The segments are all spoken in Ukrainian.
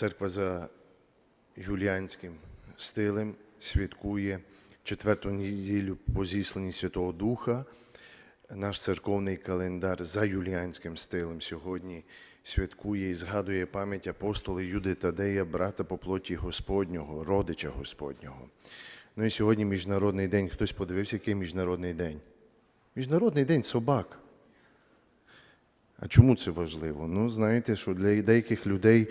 Церква за юліанським стилем святкує четверту неділю по зісланні Святого Духа. Наш церковний календар за юліанським стилем сьогодні святкує і згадує пам'ять апостола Юди Тадея, брата по плоті Господнього, родича Господнього. Ну і сьогодні Міжнародний день. Хтось подивився, який Міжнародний день? Міжнародний день собак. А чому це важливо? Ну, знаєте, що для деяких людей,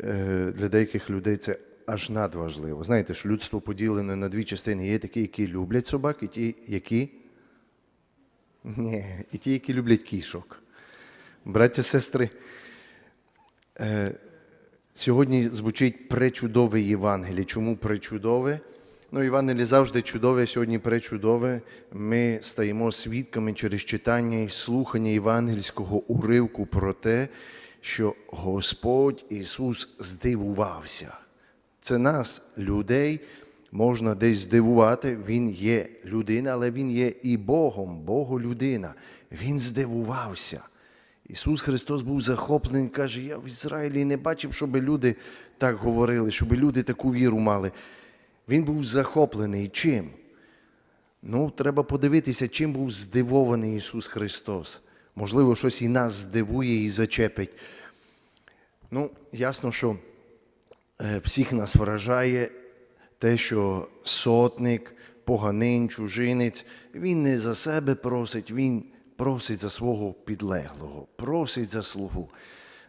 е, для деяких людей це аж надважливо. Знаєте, що людство поділене на дві частини. Є такі, які люблять собак, і ті, які. Ні, і ті, які люблять кішок. Браття, сестри, е, сьогодні звучить пречудове Євангеліє. Чому пречудове? Ну, Євангеліє завжди чудове, сьогодні пречудове. Ми стаємо свідками через читання і слухання євангельського уривку про те, що Господь Ісус здивувався. Це нас, людей, можна десь здивувати. Він є людина, але Він є і Богом, Богу-людина. Він здивувався. Ісус Христос був захоплений, каже, я в Ізраїлі не бачив, щоб люди так говорили, щоб люди таку віру мали. Він був захоплений чим? Ну, треба подивитися, чим був здивований Ісус Христос. Можливо, щось і нас здивує і зачепить. Ну, ясно, що е, всіх нас вражає те, що сотник, поганин, чужинець, він не за себе просить, він просить за свого підлеглого, просить за слугу.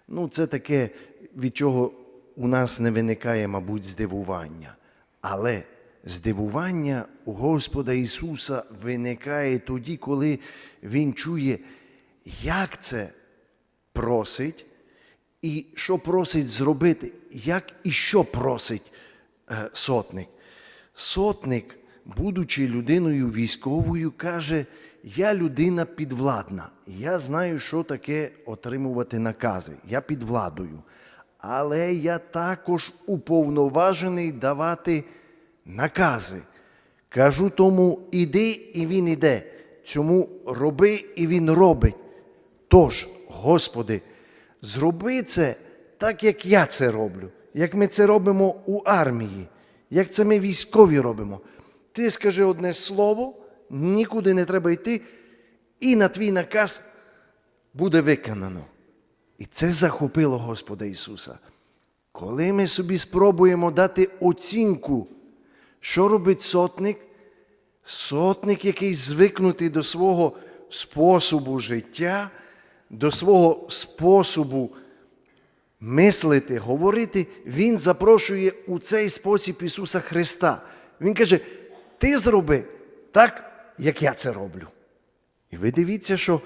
Ну, це таке, від чого у нас не виникає, мабуть, здивування. Але здивування у Господа Ісуса виникає тоді, коли Він чує, як це просить, і що просить зробити, як і що просить е, сотник. Сотник, будучи людиною військовою, каже: Я людина підвладна, я знаю, що таке отримувати накази, я під владою. Але я також уповноважений давати накази. Кажу тому, іди, і він іде. Цьому роби, і він робить. Тож, Господи, зроби це так, як я це роблю, як ми це робимо у армії, як це ми військові робимо. Ти скажи одне слово, нікуди не треба йти, і на твій наказ буде виконано. І це захопило Господа Ісуса. Коли ми собі спробуємо дати оцінку, що робить сотник, сотник, який звикнутий до свого способу життя, до свого способу мислити, говорити, Він запрошує у цей спосіб Ісуса Христа. Він каже: Ти зроби так, як я це роблю. І ви дивіться, що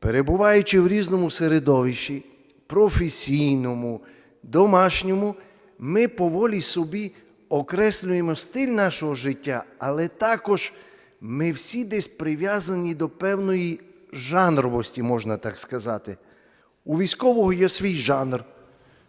перебуваючи в різному середовищі, професійному, домашньому, ми поволі собі окреслюємо стиль нашого життя, але також ми всі десь прив'язані до певної жанровості, можна так сказати. У військового є свій жанр.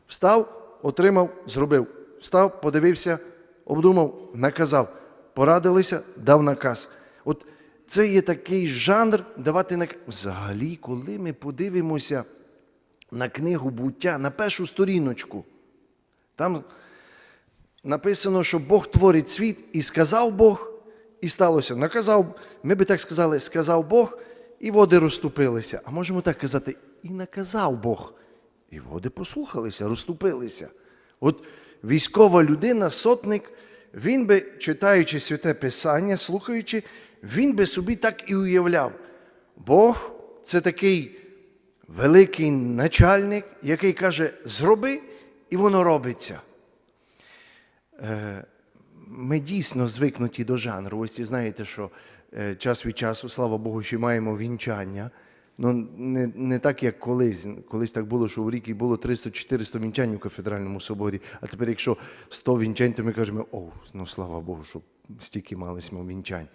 Встав, отримав, зробив. Встав, подивився, обдумав, наказав. Порадилися, дав наказ. От це є такий жанр давати наказ. Взагалі, коли ми подивимося на книгу буття, на першу сторіночку, там написано, що Бог творить світ, і сказав Бог, і сталося. Наказав, ми би так сказали, сказав Бог, і води розступилися. А можемо так казати, і наказав Бог. І води послухалися, розступилися. От військова людина, сотник, він би, читаючи святе Писання, слухаючи, він би собі так і уявляв. Бог це такий великий начальник, який каже, зроби, і воно робиться. Е, Ми дійсно звикнуті до жанру. Ось і знаєте, що е, час від часу, слава Богу, ще маємо вінчання. Ну, не, не так, як колись. Колись так було, що у рік було 300-400 вінчань у кафедральному соборі. А тепер, якщо 100 вінчань, то ми кажемо, о, ну слава Богу, що стільки мали вінчань.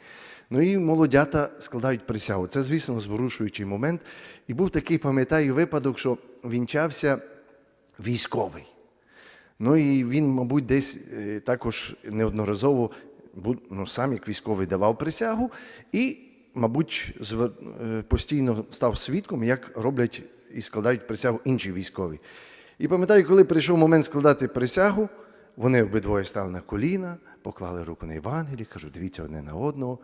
Ну і молодята складають присягу. Це, звісно, зворушуючий момент. І був такий, пам'ятаю, випадок, що вінчався військовий. Ну і він, мабуть, десь е, також неодноразово ну, сам як військовий давав присягу і, мабуть, е, постійно став свідком, як роблять і складають присягу інші військові. І пам'ятаю, коли прийшов момент складати присягу, вони обидвоє стали на коліна, поклали руку на Євангелії, кажуть, дивіться одне на одного.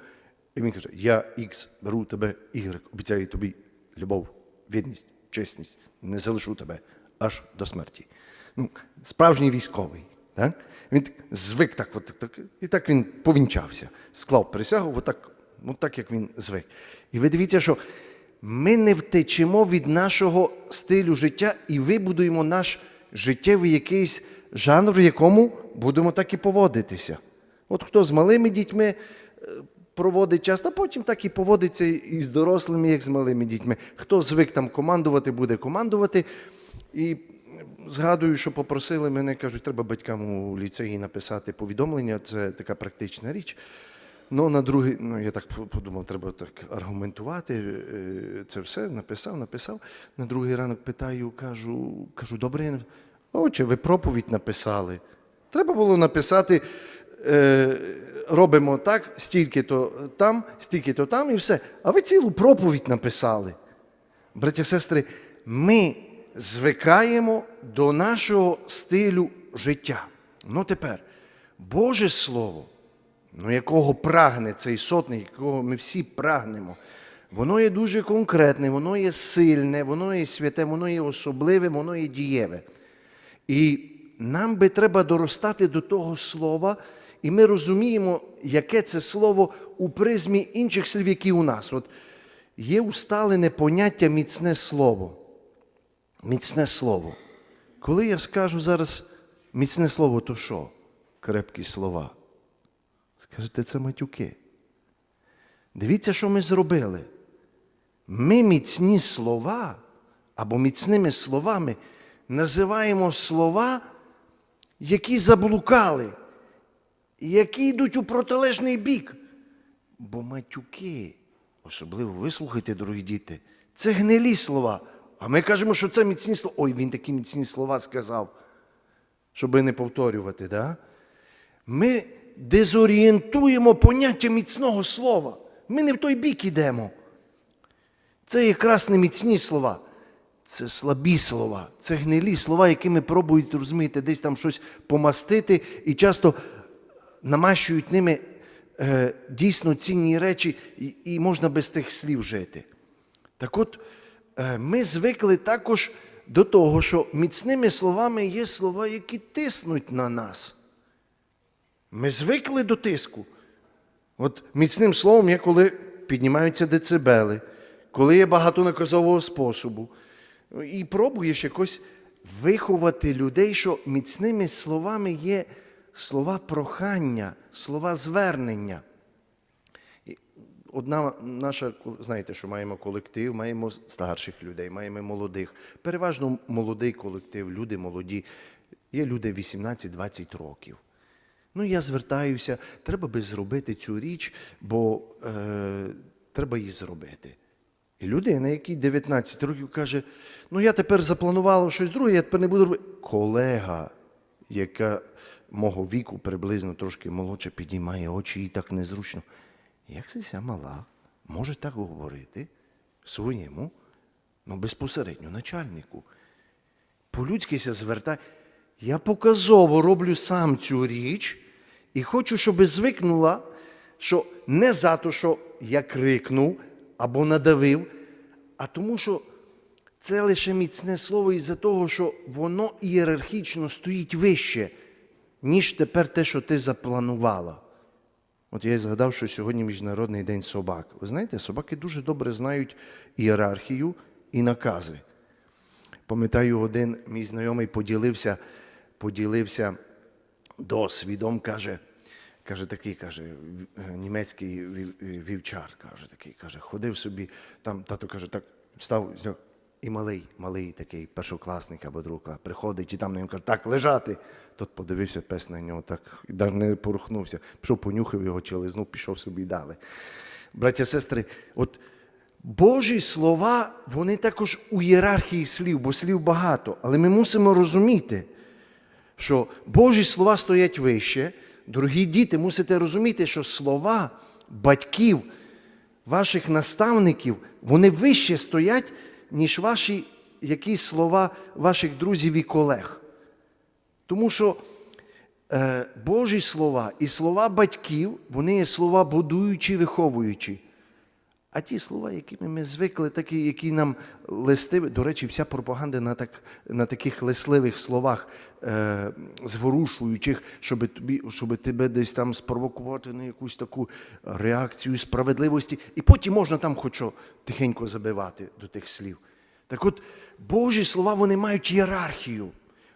І він каже: Я Ікс беру тебе, Y, обіцяю тобі любов, вірність, чесність, не залишу тебе аж до смерті. Ну, справжній військовий. Так? Він звик так, от, так, і так він повінчався, склав присягу, отак, ну, так як він звик. І ви дивіться, що ми не втечемо від нашого стилю життя і вибудуємо наш життєвий якийсь жанр, в якому будемо так і поводитися. От хто з малими дітьми е, проводить час, а потім так і поводиться і з дорослими, як з малими дітьми. Хто звик там командувати, буде командувати. І згадую, що попросили мене, кажуть, треба батькам у ліцеї написати повідомлення, це така практична річ. Ну, на другий, ну я так подумав, треба так аргументувати. е, Це все написав, написав. На другий ранок питаю, кажу, кажу, добре, отче, ви проповідь написали. Треба було написати, е, робимо так, стільки-то там, стільки-то там і все. А ви цілу проповідь написали. Браті і сестри, ми звикаємо до нашого стилю життя. Ну тепер, Боже Слово, ну якого прагне цей сотник, якого ми всі прагнемо, воно є дуже конкретне, воно є сильне, воно є святе, воно є особливе, воно є дієве. І нам би треба доростати до того слова, і ми розуміємо, яке це слово у призмі інших слів, які у нас. От є усталене поняття міцне слово. Міцне слово. Коли я скажу зараз міцне слово, то що? Крепкі слова. Скажете, це матюки. Дивіться, що ми зробили. Ми міцні слова або міцними словами називаємо слова, які заблукали, які йдуть у протилежний бік. Бо матюки, особливо вислухайте, дорогі діти, це гнилі слова. А ми кажемо, що це міцні слова. Ой, він такі міцні слова сказав, щоби не повторювати. Да? Ми дезорієнтуємо поняття міцного слова. Ми не в той бік ідемо. Це якраз не міцні слова. Це слабі слова, це гнилі слова, якими пробують розумієте, десь там щось помастити і часто намащують ними е, дійсно цінні речі, і, і можна без тих слів жити. Так от, е, ми звикли також до того, що міцними словами є слова, які тиснуть на нас. Ми звикли до тиску. От міцним словом є, коли піднімаються децибели, коли є багато наказового способу. І пробуєш якось виховати людей, що міцними словами є слова прохання, слова звернення. Одна наша, знаєте, що маємо колектив, маємо старших людей, маємо молодих. Переважно молодий колектив, люди молоді. Є люди 18-20 років. Ну, я звертаюся, треба би зробити цю річ, бо е, треба її зробити. І людина, якій 19 років, каже: ну я тепер запланувала щось друге, я тепер не буду робити. Колега, яка мого віку приблизно трошки молодше, підіймає очі, їй так незручно. Як це мала може так говорити своєму, ну безпосередньо начальнику? По-людськи ся звертай. Я показово роблю сам цю річ і хочу, щоб звикнула, що не за те, що я крикнув або надавив, а тому, що це лише міцне слово із-за того, що воно ієрархічно стоїть вище, ніж тепер те, що ти запланувала. От я й згадав, що сьогодні Міжнародний день собак. Ви знаєте, собаки дуже добре знають ієрархію і накази. Пам'ятаю, один мій знайомий поділився, поділився досвідом, каже, каже такий, каже, е, німецький е, вівчар, каже такий, каже, ходив собі, там тато каже, так став і малий, малий такий першокласник або другокласник, приходить і там на ньому каже, так, лежати. Тот подивився пес на нього, так навіть не порухнувся. Пішов, понюхав його чи лизнув, пішов собі далі. Браття, сестри, от Божі слова, вони також у ієрархії слів, бо слів багато. Але ми мусимо розуміти, що Божі слова стоять вище. Дорогі діти, мусите розуміти, що слова батьків, ваших наставників, вони вище стоять, ніж ваші якісь слова ваших друзів і колег. Тому що е, Божі слова і слова батьків, вони є слова будуючі, виховуючі. А ті слова, якими ми звикли, такі, які нам листиві, до речі, вся пропаганда на, так, на таких лисливих словах, е, зворушуючих, щоб, тобі, щоб тебе десь там спровокувати на якусь таку реакцію справедливості. І потім можна там хоч тихенько забивати до тих слів. Так от, Божі слова вони мають ієрархію.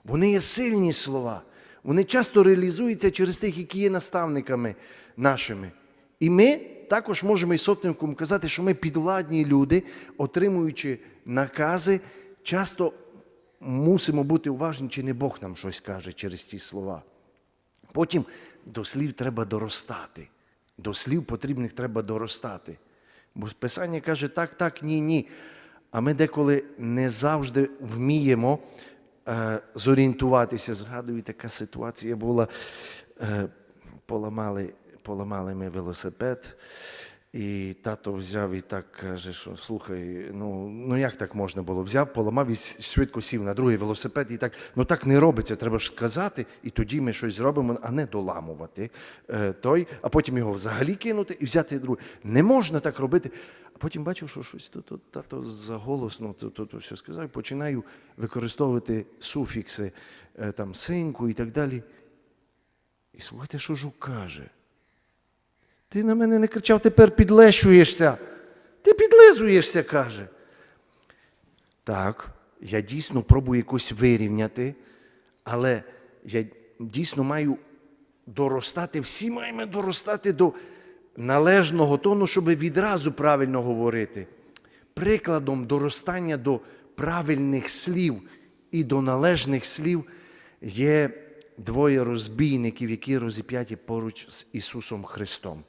Вони є сильні слова. Вони часто реалізуються через тих, які є наставниками нашими. І ми також можемо і сотником казати, що ми підвладні люди, отримуючи накази, часто мусимо бути уважні, чи не Бог нам щось каже через ті слова. Потім до слів треба доростати. До слів потрібних треба доростати. Бо Писання каже так, так, ні, ні. А ми деколи не завжди вміємо е, зорієнтуватися. Згадую, така ситуація була. Е, поламали, поламали ми велосипед. І тато взяв і так каже, що слухай, ну, ну як так можна було? Взяв, поламав і швидко сів на другий велосипед і так, ну так не робиться, треба ж сказати, і тоді ми щось зробимо, а не доламувати е, той, а потім його взагалі кинути і взяти другий. Не можна так робити. А потім бачу, що щось тут, тут тато заголосно тут, тут, тут все сказав, починаю використовувати суфікси, е, там, синку і так далі. І слухайте, що жук каже. Ти на мене не кричав, тепер підлещуєшся. Ти підлизуєшся, каже. Так, я дійсно пробую якось вирівняти, але я дійсно маю доростати, всі маємо доростати до належного тону, щоб відразу правильно говорити. Прикладом доростання до правильних слів і до належних слів є двоє розбійників, які розіп'яті поруч з Ісусом Христом.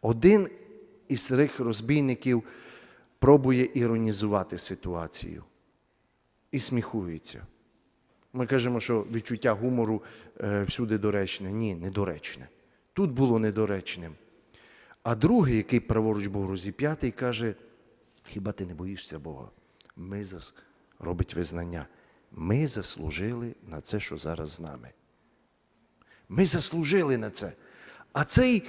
Один із цих розбійників пробує іронізувати ситуацію і сміхується. Ми кажемо, що відчуття гумору е, всюди доречне. Ні, недоречне. Тут було недоречним. А другий, який праворуч був розіп'ятий, каже: хіба ти не боїшся Бога? Ми зас... робить визнання. Ми заслужили на це, що зараз з нами. Ми заслужили на це. А цей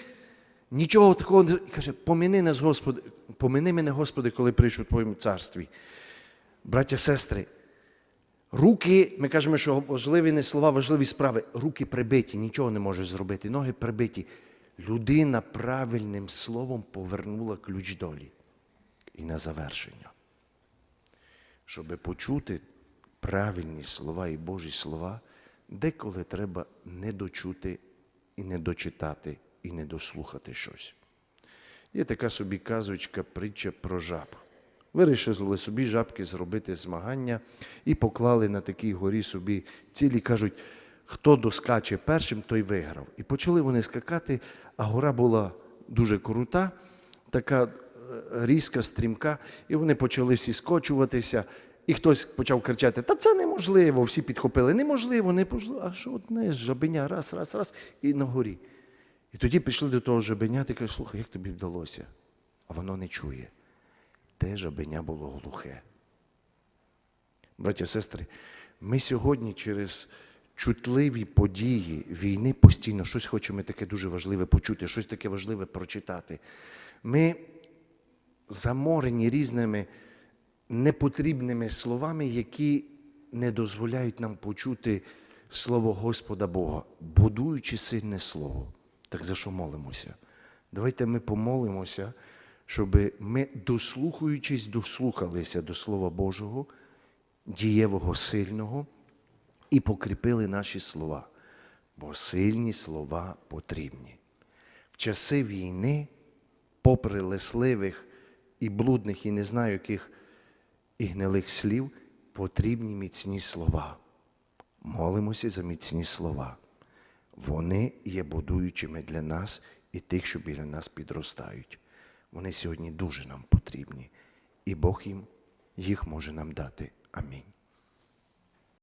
нічого такого не каже, помини нас, Господи, помини мене, Господи, коли прийшов в Твоєму царстві. Браття, сестри, руки, ми кажемо, що важливі не слова, важливі справи. Руки прибиті, нічого не може зробити, ноги прибиті. Людина правильним словом повернула ключ долі. І на завершення. Щоб почути правильні слова і Божі слова, деколи треба не дочути і не дочитати, і не дослухати щось. Є така собі казочка, притча про жаб. Вирішили собі жабки зробити змагання і поклали на такій горі собі цілі, кажуть, хто доскаче першим, той виграв. І почали вони скакати, а гора була дуже крута, така е, різка, стрімка, і вони почали всі скочуватися. І хтось почав кричати: Та це неможливо. Всі підхопили, неможливо, не можливо. А що одне жабеня, раз, раз, раз, і на горі. І тоді пішли до того жабеня і кажуть, слухай, як тобі вдалося? А воно не чує. Те жабеня було глухе. Браття, сестри, ми сьогодні через чутливі події війни постійно щось хочемо таке дуже важливе почути, щось таке важливе прочитати. Ми заморені різними непотрібними словами, які не дозволяють нам почути слово Господа Бога, будуючи сильне слово. Так за що молимося? Давайте ми помолимося, щоб ми, дослухаючись, дослухалися до Слова Божого, дієвого, сильного, і покріпили наші слова. Бо сильні слова потрібні. В часи війни, попри лесливих і блудних, і не знаю яких і гнилих слів, потрібні міцні слова. Молимося за міцні слова. Вони є будуючими для нас і тих, що біля нас підростають. Вони сьогодні дуже нам потрібні, і Бог їм їх може нам дати. Амінь.